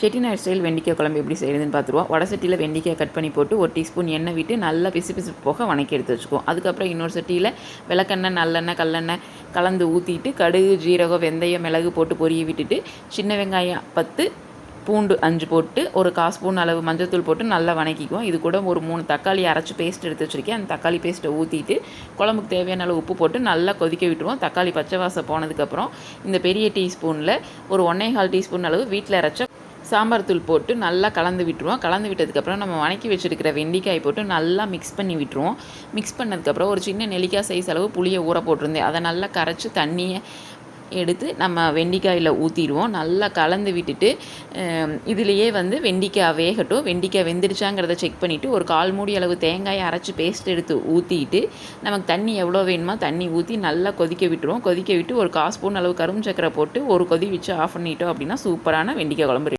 Chettinad style வெண்டிக்காய் குழம்பு எப்படி செய்கிறதுன்னு பார்த்துருவோம். வடசட்டியில் வெண்டிக்காய் கட் பண்ணி போட்டு ஒரு டீஸ்பூன் எண்ணெய் விட்டு நல்லா பிசு பிசு போக வணக்கி எடுத்து வச்சுக்குவோம். அதுக்கப்புறம் இன்னொரு சட்டியில் விளக்கெண்ணெய் நல்லெண்ணெய் கல்லெண்ணெய் கலந்து ஊற்றிட்டு கடுகு ஜீரகம் வெந்தயம் மிளகு போட்டு பொரிய விட்டுட்டு சின்ன வெங்காயம் பத்து பூண்டு அஞ்சு போட்டு ஒரு கால் ஸ்பூன் அளவு மஞ்சள்தூள் போட்டு நல்லா வணக்கிக்குவோம். இது கூட ஒரு மூணு தக்காளி அரைச்சி பேஸ்ட் எடுத்து வச்சுருக்கேன். அந்த தக்காளி பேஸ்ட்டை ஊற்றிட்டு குழம்புக்கு தேவையான அளவு உப்பு போட்டு நல்லா கொதிக்க விட்டுருவோம். தக்காளி பச்சை வாசம் போனதுக்கப்புறம் இந்த பெரிய டீஸ்பூனில் ஒரு ஒன்றே கால் டீஸ்பூன் அளவு வீட்டில் அரைச்ச சாம்பார் தூள் போட்டு நல்லா கலந்து விட்டுருவோம். கலந்து விட்டதுக்கப்புறம் நம்ம வணக்கி வச்சுருக்கிற வெண்டிக்காய் போட்டு நல்லா மிக்ஸ் பண்ணி விட்டுருவோம். மிக்ஸ் பண்ணதுக்கப்புறம் ஒரு சின்ன நெல்லிக்காய் சைஸ் அளவு புளியை ஊற போட்டிருந்தேன். அதை நல்லா கரைச்சி தண்ணியை எடுத்து நம்ம வெண்டிக்காயில் ஊற்றிடுவோம் நல்லா கலந்து விட்டுட்டு இதுலேயே வந்து வெண்டிக்காய் வேகட்டும். வெண்டிக்காய் வெந்துருச்சாங்கிறத செக் பண்ணிவிட்டு ஒரு கால் மூடி அளவு தேங்காயை அரைச்சி பேஸ்ட் எடுத்து ஊற்றிட்டு நமக்கு தண்ணி எவ்வளோ வேணுமோ தண்ணி ஊற்றி நல்லா கொதிக்க விட்டுருவோம். கொதிக்க விட்டு ஒரு கால் ஸ்பூன் அளவு கரும் சக்கரை போட்டு ஒரு கொதி வச்சு ஆஃப் பண்ணிட்டோம் அப்படின்னா சூப்பரான வெண்டிக்காய் குழம்பு